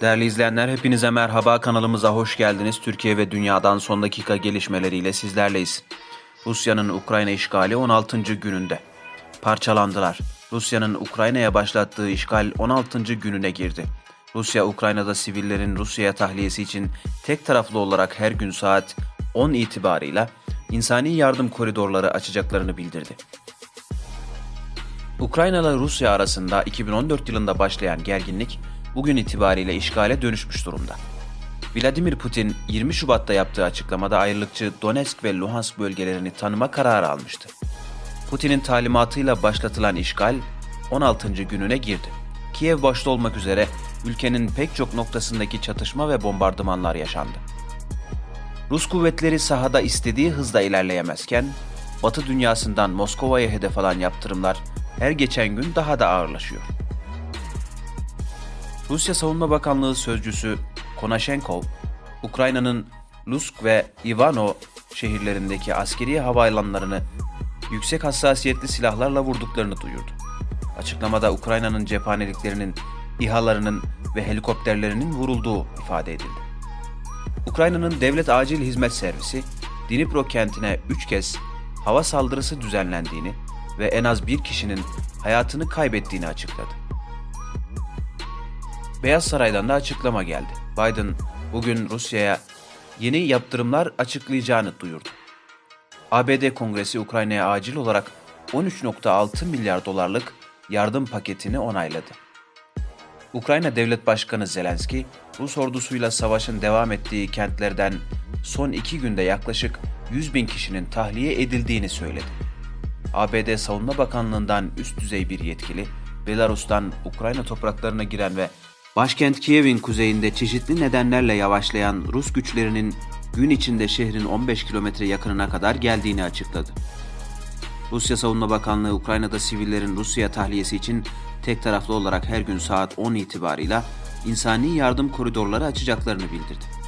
Değerli izleyenler hepinize merhaba kanalımıza hoş geldiniz. Türkiye ve dünyadan son dakika gelişmeleriyle sizlerleyiz. Rusya'nın Ukrayna işgali 16. gününde. Parçalandılar. Rusya'nın Ukrayna'ya başlattığı işgal 16. gününe girdi. Rusya Ukrayna'da sivillerin Rusya'ya tahliyesi için tek taraflı olarak her gün saat 10 itibarıyla insani yardım koridorları açacaklarını bildirdi. Ukrayna ile Rusya arasında 2014 yılında başlayan gerginlik bugün itibariyle işgale dönüşmüş durumda. Vladimir Putin 20 Şubat'ta yaptığı açıklamada ayrılıkçı Donetsk ve Luhansk bölgelerini tanıma kararı almıştı. Putin'in talimatıyla başlatılan işgal 16. gününe girdi. Kiev başta olmak üzere ülkenin pek çok noktasındaki çatışma ve bombardımanlar yaşandı. Rus kuvvetleri sahada istediği hızda ilerleyemezken, Batı dünyasından Moskova'ya hedef alan yaptırımlar her geçen gün daha da ağırlaşıyor. Rusya Savunma Bakanlığı sözcüsü Konashenkov, Ukrayna'nın Lusk ve Ivano şehirlerindeki askeri havaalanlarını yüksek hassasiyetli silahlarla vurduklarını duyurdu. Açıklamada Ukrayna'nın cephaneliklerinin, İHA'larının ve helikopterlerinin vurulduğu ifade edildi. Ukrayna'nın Devlet Acil Hizmet Servisi, Dnipro kentine 3 kez hava saldırısı düzenlendiğini ve en az bir kişinin hayatını kaybettiğini açıkladı. Beyaz Saray'dan da açıklama geldi. Biden bugün Rusya'ya yeni yaptırımlar açıklayacağını duyurdu. ABD Kongresi Ukrayna'ya acil olarak 13.6 milyar dolarlık yardım paketini onayladı. Ukrayna Devlet Başkanı Zelenski, Rus ordusuyla savaşın devam ettiği kentlerden son iki günde yaklaşık 100 bin kişinin tahliye edildiğini söyledi. ABD Savunma Bakanlığı'ndan üst düzey bir yetkili, Belarus'tan Ukrayna topraklarına giren ve başkent Kiev'in kuzeyinde çeşitli nedenlerle yavaşlayan Rus güçlerinin gün içinde şehrin 15 kilometre yakınına kadar geldiğini açıkladı. Rusya Savunma Bakanlığı Ukrayna'da sivillerin Rusya tahliyesi için tek taraflı olarak her gün saat 10 itibarıyla insani yardım koridorları açacaklarını bildirdi.